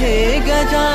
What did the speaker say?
के Gaja